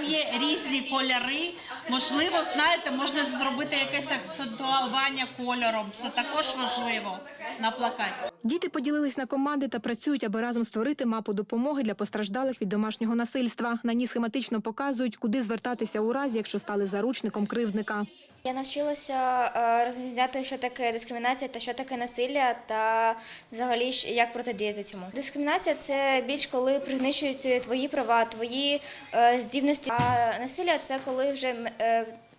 там є різні кольори. Можливо, знаєте, можна зробити якесь акцентування кольором. Це також важливо на плакаті. Діти поділились на команди та працюють, аби разом створити мапу допомоги для постраждалих від домашнього насильства. На ній схематично показують, куди звертатися у разі, якщо стали заручником кривдника. Я навчилася е, розрізняти, що таке дискримінація та що таке насилля, та взагалі як протидіяти цьому. Дискримінація це більш коли пригничують твої права, твої е, здібності. А насилля це коли вже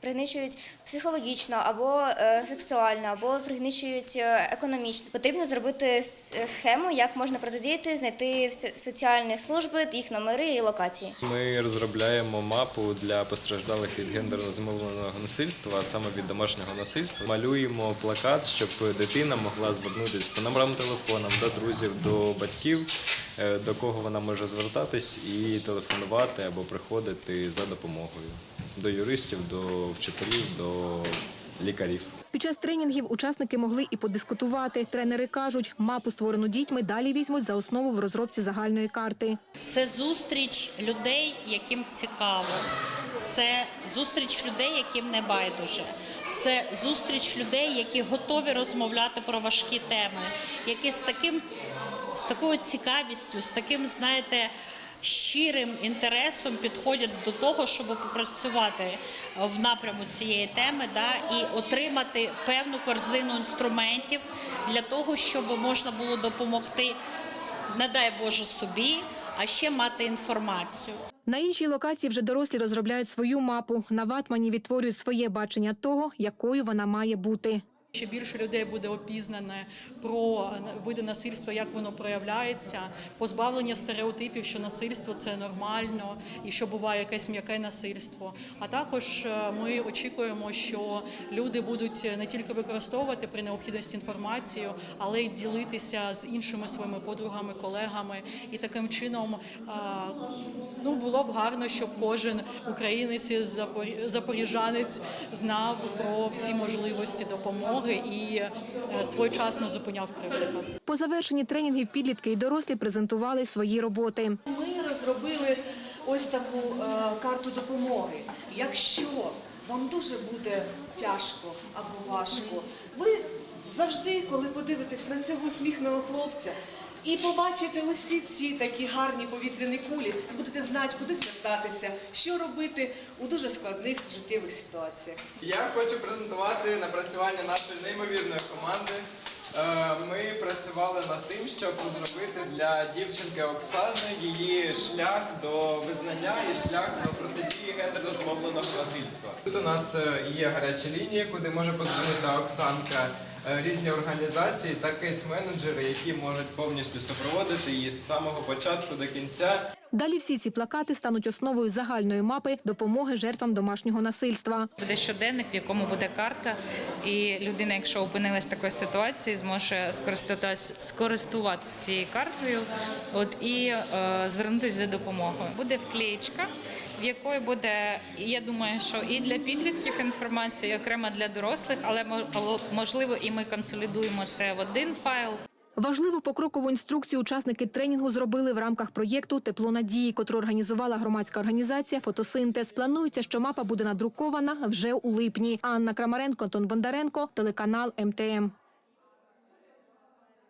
е, психологічно або е, сексуально, або пригничують е, економічно. Потрібно зробити схему, як можна протидіяти, знайти спеціальні служби, їх номери і локації. Ми розробляємо мапу для постраждалих від гендерно зумовленого насильства, а саме від домашнього насильства. Малюємо плакат, щоб дитина могла звернутися по номерам телефонам до друзів, до батьків, е, до кого вона може звертатись і телефонувати або приходити за допомогою до юристів, до вчителів, до лікарів. Під час тренінгів учасники могли і подискутувати. Тренери кажуть, мапу, створену дітьми, далі візьмуть за основу в розробці загальної карти. Це зустріч людей, яким цікаво. Це зустріч людей, яким не байдуже. Це зустріч людей, які готові розмовляти про важкі теми, які з таким з такою цікавістю, з таким, знаєте, щирим інтересом підходять до того, щоб попрацювати в напряму цієї теми, да, і отримати певну корзину інструментів для того, щоб можна було допомогти, не дай Боже собі, а ще мати інформацію. На іншій локації вже дорослі розробляють свою мапу. На ватмані відтворюють своє бачення того, якою вона має бути. Ще більше людей буде опізнане про види насильства, як воно проявляється, позбавлення стереотипів, що насильство це нормально і що буває якесь м'яке насильство. А також е, ми очікуємо, що люди будуть не тільки використовувати при необхідності інформацію, але й ділитися з іншими своїми подругами, колегами. І таким чином е, ну було б гарно, щоб кожен українець запоріжанець знав про всі можливості допомоги і е, своєчасно зупиняв кривдника. По завершенні тренінгів підлітки і дорослі презентували свої роботи. Ми розробили ось таку е, карту допомоги. Якщо вам дуже буде тяжко або важко, ви завжди, коли подивитесь на цього сміхного хлопця і побачите усі ці такі гарні повітряні кулі, будете знати, куди звертатися, що робити у дуже складних життєвих ситуаціях. Я хочу презентувати напрацювання нашої неймовірної команди. Е, Ми працювали над тим, щоб зробити для дівчинки Оксани її шлях до визнання і шлях до протидії гендерно зумовленого насильства. Тут у нас е, є гаряча лінія, куди може подзвонити Оксанка, різні організації та кейс-менеджери, які можуть повністю супроводити її з самого початку до кінця. Далі всі ці плакати стануть основою загальної мапи допомоги жертвам домашнього насильства. Буде щоденник, в якому буде карта, і людина, якщо опинилась в такої ситуації, зможе скористатись скористуватися цією картою, от і е, звернутися за допомогою. Буде вклеєчка, в якої буде, я думаю, що і для підлітків інформація, і окремо для дорослих, але мо- можливо, і ми консолідуємо це в один файл. Важливу покрокову інструкцію учасники тренінгу зробили в рамках проєкту Тепло надії, котру організувала громадська організація Фотосинтез. Планується, що мапа буде надрукована вже у липні. Анна Крамаренко, Антон Бондаренко, телеканал МТМ.